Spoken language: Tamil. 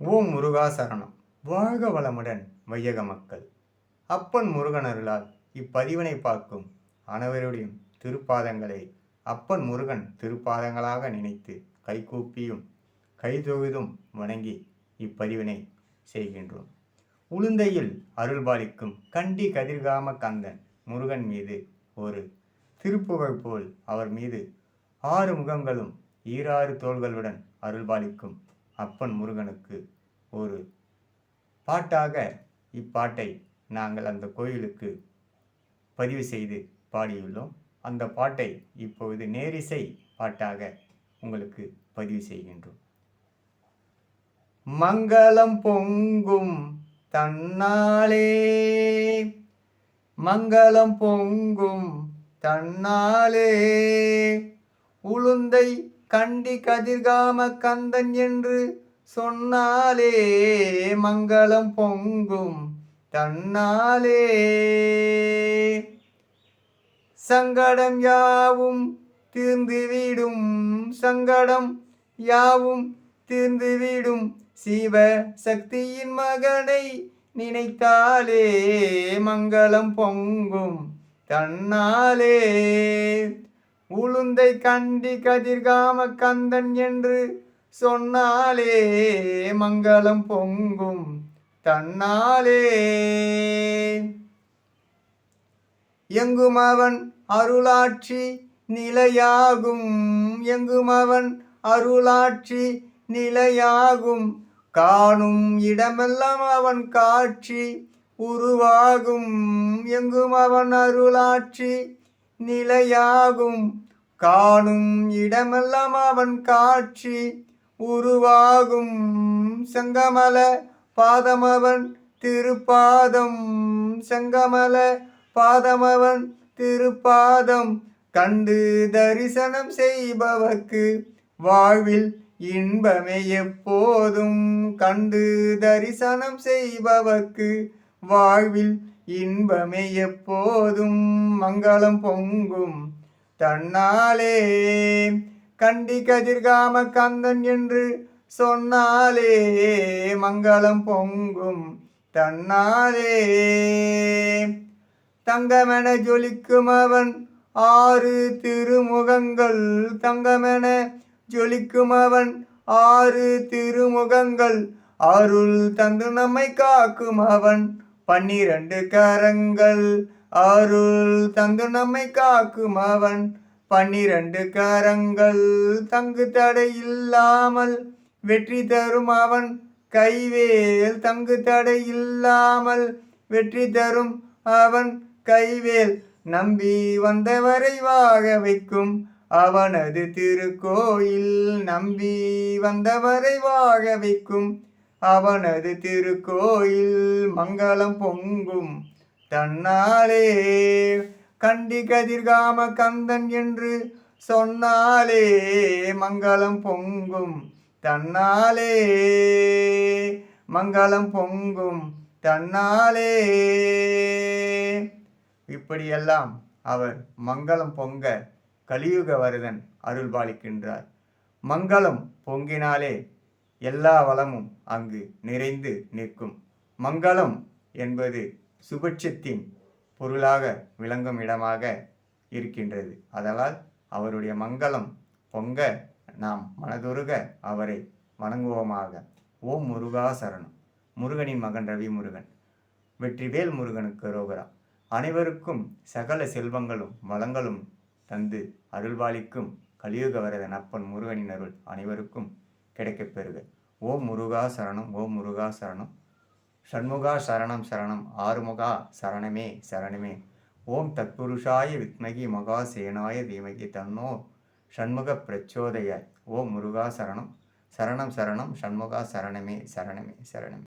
ஓம் முருகா சரணம். வாழ்க வளமுடன் வையக மக்கள். அப்பன் முருகன் அருளால் இப்பதிவினை பார்க்கும் அனைவருடையும் திருப்பாதங்களை அப்பன் முருகன் திருப்பாதங்களாக நினைத்து கைகூப்பியும் கைதொகுதும் வணங்கி இப்பதிவினை செய்கின்றோம். உளுந்தையில் அருள்பாலிக்கும் கண்டி கதிர்காம கந்தன் முருகன் மீது ஒரு திருப்புகழ் போல் அவர் மீது ஆறு முகங்களும் ஈராறு தோள்களுடன் அருள்பாலிக்கும் அப்பன் முருகனுக்கு ஒரு பாட்டாக இப்பாட்டை நாங்கள் அந்த கோயிலுக்கு பதிவு செய்து பாடியுள்ளோம். அந்த பாட்டை இப்பொழுது நேரிசை பாட்டாக உங்களுக்கு பதிவு செய்கின்றோம். மங்களம் பொங்கும் தன்னாலே மங்களம் பொங்கும் தன்னாலே உளுந்தை கண்டி கதிர்காம கந்தன் என்று சொன்னாலே மங்களம் பொங்கும் தன்னாலே. சங்கடம் யாவும் தீர்ந்துவிடும் சங்கடம் யாவும் தீர்ந்துவிடும். சிவ சக்தியின் மகனை நினைத்தாலே மங்களம் பொங்கும் தன்னாலே. உளுந்தை கண்டி கதிர்காம கந்தன் என்று சொன்னாலே மங்களம் பொங்கும் தன்னாலே. எங்கும் அவன் அருளாட்சி நிலையாகும் எங்கும் அவன் அருளாட்சி நிலையாகும் காணும் இடமெல்லாம் அவன் காட்சி உருவாகும். எங்கும் அவன் அருளாட்சி நிலையாகும். காணும் இடமெல்லாம் அவன் காட்சி உருவாகும். செங்கமல பாதமவன் திருப்பாதம். செங்கமல பாதமவன் திருப்பாதம். கண்டு தரிசனம் செய்பவர்க்கு வாழ்வில் இன்பமே எப்போதும். கண்டு தரிசனம் செய்பவர்க்கு வாழ்வில் இன்பமே எப்போதும் மங்களம் பொங்கும். தன்னாலே கண்டி கதிர்காம கந்தன் என்று சொன்னாலே மங்களம் பொங்கும். தன்னாலே தங்கமென ஜொலிக்கும் அவன் ஆறு திருமுகங்கள். தங்கமென ஜொலிக்கும் அவன் ஆறு திருமுகங்கள். அருள் தந்து நம்மை காக்கும் அவன் பன்னிரண்டு கரங்கள். அருள் தந்து நம்மை காக்கும் அவன். பன்னிரண்டு கரங்கள் தங்கு தடை இல்லாமல் வெற்றி தரும் அவன். கைவேல் தங்கு தடை இல்லாமல் வெற்றி தரும் அவன். கைவேல் நம்பி வந்தவரை வாக வைக்கும் அவனது திருக்கோயில். நம்பி வந்தவரை வாக வைக்கும் அவனது திருக்கோயில் மங்களம் பொங்கும். தன்னாலே கண்டி கதிர்காம கந்தன் என்று சொன்னாலே மங்களம் பொங்கும். தன்னாலே மங்களம் பொங்கும். தன்னாலே இப்படியெல்லாம் அவர் மங்களம் பொங்க கலியுக வரதன் அருள்பாலிக்கின்றார். மங்களம் பொங்கினாலே எல்லா வளமும் அங்கு நிறைந்து நிற்கும். மங்களம் என்பது சுபட்சத்தின் பொருளாக விளங்கும் இடமாக இருக்கின்றது. அதனால் அவருடைய மங்களம் பொங்க நாம் மனதுருக அவரை வணங்குவோமாக. ஓம் முருகா சரணம். முருகனின் மகன் ரவி முருகன் வெற்றிவேல் முருகனுக்கு ரோகரா. அனைவருக்கும் சகல செல்வங்களும் வளங்களும் தந்து அருள்வாளிக்கும் கலியுக வரதன் அப்பன் முருகனின் அருள் அனைவருக்கும் கிடைக்கப் பெறுக ஓம் முருகா சரணம் ஓம் முருகா சரணம். ஷண்முகா சரணம் சரணம். ஆறுமுகா சரணமே சரணமே. ஓம் தத்புருஷாய வித்மகி மகா சேனாய தீமகி தன்னோ. ஷண்முக பிரச்சோதயாய். ஓம் முருகா சரணம் சரணம் சரணம். ஷண்முகா சரணமே சரணமே சரணமே.